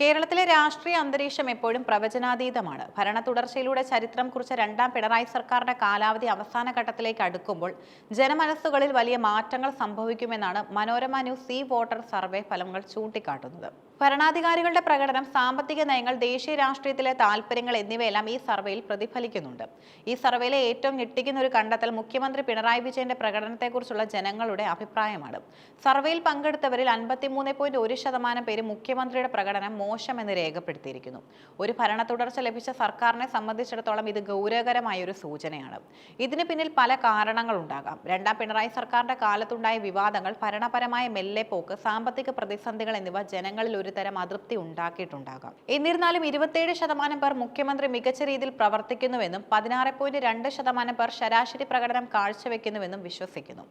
കേരളത്തിലെ രാഷ്ട്രീയ അന്തരീക്ഷം എപ്പോഴും പ്രവചനാതീതമാണ്. ഭരണ തുടർച്ചയിലൂടെ ചരിത്രം കുറിച്ച രണ്ടാം പിണറായി സർക്കാരിന്റെ കാലാവധി അവസാന ഘട്ടത്തിലേക്ക് അടുക്കുമ്പോൾ ജനമനസ്സുകളിൽ വലിയ മാറ്റങ്ങൾ സംഭവിക്കുമെന്നാണ് Manorama news C voter survey ഫലങ്ങൾ ചൂണ്ടിക്കാട്ടുന്നത്. ഭരണാധികാരികളുടെ പ്രകടനം സാമ്പത്തിക നയങ്ങൾ ദേശീയ രാഷ്ട്രീയത്തിലെ താല്പര്യങ്ങൾ എന്നിവയെല്ലാം ഈ സർവേയിൽ പ്രതിഫലിക്കുന്നുണ്ട്. ഈ സർവേയിലെ ഏറ്റവും ഞെട്ടിക്കുന്ന ഒരു കണ്ടെത്തൽ മുഖ്യമന്ത്രി പിണറായി വിജയന്റെ പ്രകടനത്തെക്കുറിച്ചുള്ള ജനങ്ങളുടെ അഭിപ്രായമാണ്. സർവേയിൽ പങ്കെടുത്തവരിൽ അൻപത്തിമൂന്ന് പോയിന്റ് ഒരു ശതമാനം പേര് മുഖ്യമന്ത്രിയുടെ പ്രകടനം മോശമെന്ന് രേഖപ്പെടുത്തിയിരിക്കുന്നു. ഒരു ഭരണ തുടർച്ച ലഭിച്ച സർക്കാരിനെ സംബന്ധിച്ചിടത്തോളം ഇത് ഗൗരവകരമായ ഒരു സൂചനയാണ്. ഇതിന് പിന്നിൽ പല കാരണങ്ങളുണ്ടാകാം രണ്ടാം പിണറായി സർക്കാരിന്റെ കാലത്തുണ്ടായ വിവാദങ്ങൾ ഭരണപരമായ മെല്ലെപ്പോക്ക് സാമ്പത്തിക പ്രതിസന്ധികൾ എന്നിവ ജനങ്ങളിൽ ഒരു തരം അതൃപ്തി ഉണ്ടാക്കിയിട്ടുണ്ടാകാം. എന്നിരുന്നാലും ഇരുപത്തിയേഴ് ശതമാനം പേർ മുഖ്യമന്ത്രി മികച്ച രീതിയിൽ പ്രവർത്തിക്കുന്നുവെന്നും പതിനാറ് പോയിന്റ് രണ്ട് ശതമാനം പേർ ശരാശരി പ്രകടനം കാഴ്ചവെക്കുന്നുവെന്നും വിശ്വസിക്കുന്നു.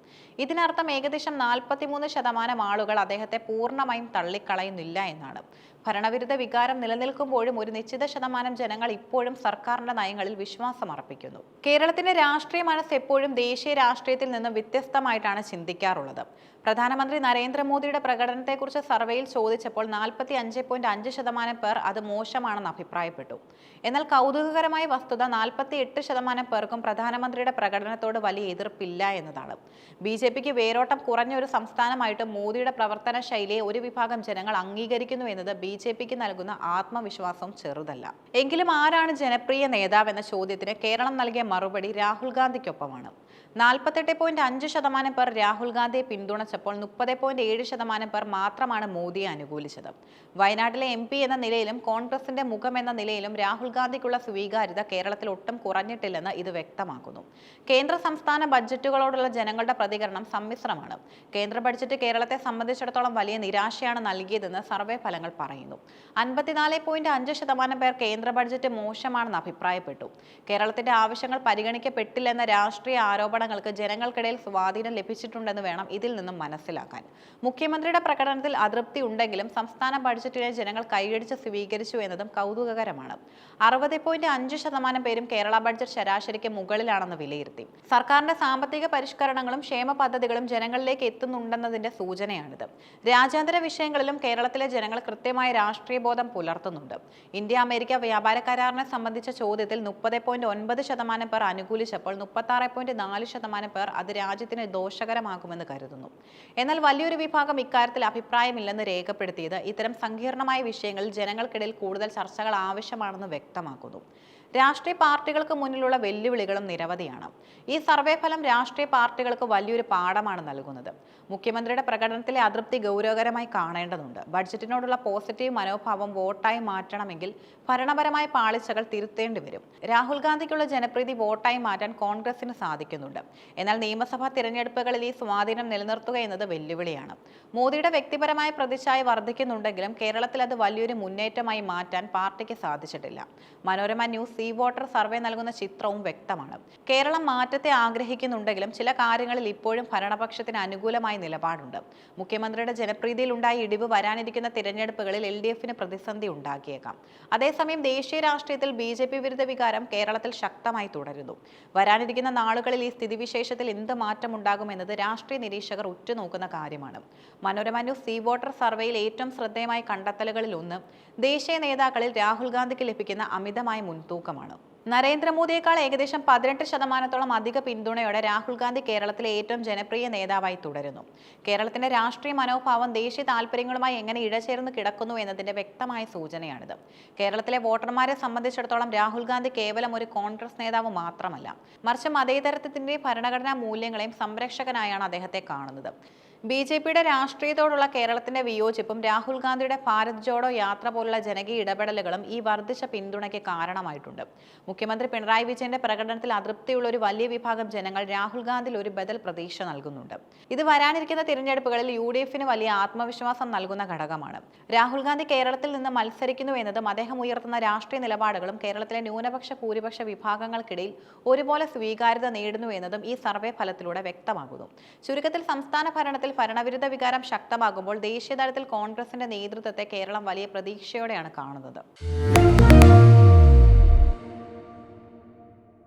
ഇതിനർത്ഥം ഏകദേശം നാൽപ്പത്തിമൂന്ന് ശതമാനം ആളുകൾ അദ്ദേഹത്തെ പൂർണമായും തള്ളിക്കളയുന്നില്ല എന്നാണ്. ഭരണവിരുദ്ധ വികാരം നിലനിൽക്കുമ്പോഴും ഒരു നിശ്ചിത ശതമാനം ജനങ്ങൾ ഇപ്പോഴും സർക്കാരിന്റെ നയങ്ങളിൽ വിശ്വാസം അർപ്പിക്കുന്നു. കേരളത്തിന്റെ രാഷ്ട്രീയ മനസ്സ് എപ്പോഴും ദേശീയ രാഷ്ട്രീയത്തിൽ നിന്നും വ്യത്യസ്തമായിട്ടാണ് ചിന്തിക്കാറുള്ളത്. പ്രധാനമന്ത്രി നരേന്ദ്രമോദിയുടെ പ്രകടനത്തെക്കുറിച്ച് സർവേയിൽ ചോദിച്ചപ്പോൾ നാൽപ്പത്തി അഞ്ച് പോയിന്റ് അഞ്ച് ശതമാനം പേർ അത് മോശമാണെന്ന് അഭിപ്രായപ്പെട്ടു. എന്നാൽ കൗതുകകരമായ വസ്തുത നാൽപ്പത്തി എട്ട് ശതമാനം പേർക്കും പ്രധാനമന്ത്രിയുടെ പ്രകടനത്തോട് വലിയ എതിർപ്പില്ല എന്നതാണ്. ബി ജെ പിക്ക് വേരോട്ടം കുറഞ്ഞ ഒരു സംസ്ഥാനമായിട്ട് മോദിയുടെ പ്രവർത്തന ശൈലിയെ ഒരു വിഭാഗം ജനങ്ങൾ അംഗീകരിക്കുന്നു എന്നത് ബി ജെ പിക്ക് നൽകുന്ന ആത്മവിശ്വാസം ചെറുതല്ല. എങ്കിലും ആരാണ് ജനപ്രിയ നേതാവെന്ന ചോദ്യത്തിന് കേരളം നൽകിയ മറുപടി രാഹുൽ ഗാന്ധിക്കൊപ്പമാണ്. നാൽപ്പത്തെട്ട് പോയിന്റ് അഞ്ച് ശതമാനം പേർ രാഹുൽ ഗാന്ധിയെ പിന്തുണച്ചപ്പോൾ മുപ്പത് പോയിന്റ് ഏഴ് ശതമാനം പേർ മാത്രമാണ് മോദിയെ അനുകൂലിച്ചത്. വയനാട്ടിലെ എം പി എന്ന നിലയിലും കോൺഗ്രസിന്റെ മുഖം എന്ന നിലയിലും രാഹുൽ ഗാന്ധിക്കുള്ള സ്വീകാര്യത കേരളത്തിൽ ഒട്ടും കുറഞ്ഞിട്ടില്ലെന്ന് ഇത് വ്യക്തമാക്കുന്നു. കേന്ദ്ര സംസ്ഥാന ബഡ്ജറ്റുകളോടുള്ള ജനങ്ങളുടെ പ്രതികരണം സമ്മിശ്രമാണ്. കേന്ദ്ര ബഡ്ജറ്റ് കേരളത്തെ സംബന്ധിച്ചിടത്തോളം വലിയ നിരാശയാണ് നൽകിയതെന്ന് സർവേ ഫലങ്ങൾ പറയുന്നു. അൻപത്തിനാല് പോയിന്റ് അഞ്ച് ശതമാനം പേർ കേന്ദ്ര ബഡ്ജറ്റ് മോശമാണെന്ന് അഭിപ്രായപ്പെട്ടു. കേരളത്തിന്റെ ആവശ്യങ്ങൾ പരിഗണിക്കപ്പെട്ടില്ലെന്ന രാഷ്ട്രീയ ആരോപണങ്ങൾക്ക് ജനങ്ങൾക്കിടയിൽ സ്വാധീനം ലഭിച്ചിട്ടുണ്ടെന്ന് വേണം ഇതിൽ നിന്നും മനസ്സിലാക്കാൻ. മുഖ്യമന്ത്രിയുടെ പ്രകടനത്തിൽ അതൃപ്തി ഉണ്ടെങ്കിലും സംസ്ഥാന ബഡ്ജറ്റിനെ ജനങ്ങൾ കൈയടിച്ച് സ്വീകരിച്ചു എന്നതും കൗതുകകരമാണ്. അറുപത് പോയിന്റ് അഞ്ച് ശതമാനം പേരും കേരള ബഡ്ജറ്റ് ശരാശരിക്ക് മുകളിലാണെന്ന് വിലയിരുത്തി. സർക്കാരിന്റെ സാമ്പത്തിക പരിഷ്കരണങ്ങളും ക്ഷേമ പദ്ധതികളും ജനങ്ങളിലേക്ക് എത്തുന്നുണ്ടെന്നതിന്റെ സൂചനയാണിത്. രാജ്യാന്തര വിഷയങ്ങളിലും കേരളത്തിലെ ജനങ്ങൾ കൃത്യമായ രാഷ്ട്രീയ ബോധം പുലർത്തുന്നുണ്ട്. ഇന്ത്യ അമേരിക്ക വ്യാപാര കരാറിനെ സംബന്ധിച്ച ചോദ്യത്തിൽ മുപ്പത് പോയിന്റ് ഒൻപത് ശതമാനം പേർ അനുകൂലിച്ചപ്പോൾ മുപ്പത്തി ആറ് പോയിന്റ് നാല് ശതമാനം പേർ അത് രാജ്യത്തിന് ദോഷകരമാകുമെന്ന് കരുതുന്നു. എന്നാൽ വലിയൊരു വിഭാഗം ഇക്കാര്യത്തിൽ അഭിപ്രായമില്ലെന്ന് രേഖപ്പെടുത്തിയത് ഇത്തരം സങ്കീർണമായ വിഷയങ്ങളിൽ ജനങ്ങൾക്കിടയിൽ കൂടുതൽ ചർച്ചകൾ ആവശ്യമാണെന്ന് വ്യക്തമാക്കുന്നു. രാഷ്ട്രീയ പാർട്ടികൾക്ക് മുന്നിലുള്ള വെല്ലുവിളികളും നിരവധിയാണ്. ഈ സർവേ ഫലം രാഷ്ട്രീയ പാർട്ടികൾക്ക് വലിയൊരു പാഠമാണ് നൽകുന്നത്. മുഖ്യമന്ത്രിയുടെ പ്രകടനത്തിലെ അതൃപ്തി ഗൗരവകരമായി കാണേണ്ടതുണ്ട്. ബഡ്ജറ്റിനോടുള്ള പോസിറ്റീവ് മനോഭാവം വോട്ടായി മാറ്റണമെങ്കിൽ ഭരണപരമായ പാളിച്ചകൾ തിരുത്തേണ്ടി വരും. രാഹുൽ ഗാന്ധിക്കുള്ള ജനപ്രീതി വോട്ടായി മാറ്റാൻ കോൺഗ്രസിന് സാധിക്കുന്നുണ്ട്. എന്നാൽ നിയമസഭാ തിരഞ്ഞെടുപ്പുകളിൽ ഈ സ്വാധീനം നിലനിർത്തുക എന്നത് വെല്ലുവിളിയാണ്. മോദിയുടെ വ്യക്തിപരമായ പ്രതിച്ഛായ വർദ്ധിക്കുന്നുണ്ടെങ്കിലും കേരളത്തിൽ അത് വലിയൊരു മുന്നേറ്റമായി മാറ്റാൻ പാർട്ടിക്ക് സാധിച്ചിട്ടില്ല. Manorama news C voter survey നൽകുന്ന ചിത്രവും വ്യക്തമാണ്. കേരളം മാറ്റത്തെ ആഗ്രഹിക്കുന്നുണ്ടെങ്കിലും ചില കാര്യങ്ങളിൽ ഇപ്പോഴും ഭരണപക്ഷത്തിന് അനുകൂലമായ നിലപാടുണ്ട്. മുഖ്യമന്ത്രിയുടെ ജനപ്രീതിയിൽ ഉണ്ടായ ഇടിവ് വരാനിരിക്കുന്ന തിരഞ്ഞെടുപ്പുകളിൽ എൽ ഡി എഫിന് പ്രതിസന്ധി ഉണ്ടാക്കിയേക്കാം അതേസമയം ദേശീയ രാഷ്ട്രീയത്തിൽ ബി ജെ പി വിരുദ്ധ വികാരം കേരളത്തിൽ ശക്തമായി തുടരുന്നു. വരാനിരിക്കുന്ന നാളുകളിൽ ഈ സ്ഥിതിവിശേഷത്തിൽ എന്ത് മാറ്റമുണ്ടാകുമെന്നത് രാഷ്ട്രീയ നിരീക്ഷകർ ഉറ്റുനോക്കുന്ന കാര്യമാണ്. മനോരമ ന്യൂസ് സീ വാട്ടർ സർവേയിൽ ഏറ്റവും ശ്രദ്ധേയമായ കണ്ടെത്തലുകളിൽ ഒന്ന് ദേശീയ നേതാക്കളിൽ രാഹുൽ ഗാന്ധിക്ക് ലഭിക്കുന്ന അമിതമായ മുൻതൂക്കമാണ് നരേന്ദ്രമോദിയേക്കാൾ ഏകദേശം പതിനെട്ട് ശതമാനത്തോളം അധിക പിന്തുണയോടെ രാഹുൽ ഗാന്ധി കേരളത്തിലെ ഏറ്റവും ജനപ്രിയ നേതാവായി തുടരുന്നു. കേരളത്തിന്റെ രാഷ്ട്രീയ മനോഭാവം ദേശീയ താല്പര്യങ്ങളുമായി എങ്ങനെ ഇഴചേർന്ന് കിടക്കുന്നു എന്നതിന്റെ വ്യക്തമായ സൂചനയാണിത്. കേരളത്തിലെ വോട്ടർമാരെ സംബന്ധിച്ചിടത്തോളം രാഹുൽ ഗാന്ധി കേവലം ഒരു കോൺഗ്രസ് നേതാവ് മാത്രമല്ല മറിച്ച് മതേതരത്വത്തിന്റെയും ഭരണഘടനാ മൂല്യങ്ങളെയും സംരക്ഷകനായാണ് അദ്ദേഹത്തെ കാണുന്നത്. ബി ജെ പിയുടെ രാഷ്ട്രീയത്തോടുള്ള കേരളത്തിന്റെ വിയോജിപ്പും രാഹുൽ ഗാന്ധിയുടെ ഭാരത് ജോഡോ യാത്ര പോലുള്ള ജനകീയ ഇടപെടലുകളും ഈ വർദ്ധിച്ച പിന്തുണയ്ക്ക് കാരണമായിട്ടുണ്ട്. മുഖ്യമന്ത്രി പിണറായി വിജയന്റെ പ്രകടനത്തിൽ അതൃപ്തിയുള്ള ഒരു വലിയ വിഭാഗം ജനങ്ങൾ രാഹുൽ ഗാന്ധിയിൽ ഒരു ബദൽ പ്രതീക്ഷ നൽകുന്നുണ്ട്. ഇത് വരാനിരിക്കുന്ന തിരഞ്ഞെടുപ്പുകളിൽ യു ഡി എഫിന് വലിയ ആത്മവിശ്വാസം നൽകുന്ന ഘടകമാണ്. രാഹുൽ ഗാന്ധി കേരളത്തിൽ നിന്ന് മത്സരിക്കുന്നു എന്നതും അദ്ദേഹം ഉയർത്തുന്ന രാഷ്ട്രീയ നിലപാടുകളും കേരളത്തിലെ ന്യൂനപക്ഷ ഭൂരിപക്ഷ വിഭാഗങ്ങൾക്കിടയിൽ ഒരുപോലെ സ്വീകാര്യത നേടുന്നു എന്നതും ഈ സർവേ ഫലത്തിലൂടെ വ്യക്തമാകുന്നു. ചുരുക്കത്തിൽ സംസ്ഥാന ഭരണത്തിൽ ഭരണവിരുദ്ധ വികാരം ശക്തമാകുമ്പോൾ ദേശീയതലത്തിൽ കോൺഗ്രസിന്റെ നേതൃത്വത്തെ കേരളം വലിയ പ്രതീക്ഷയോടെയാണ് കാണുന്നത്.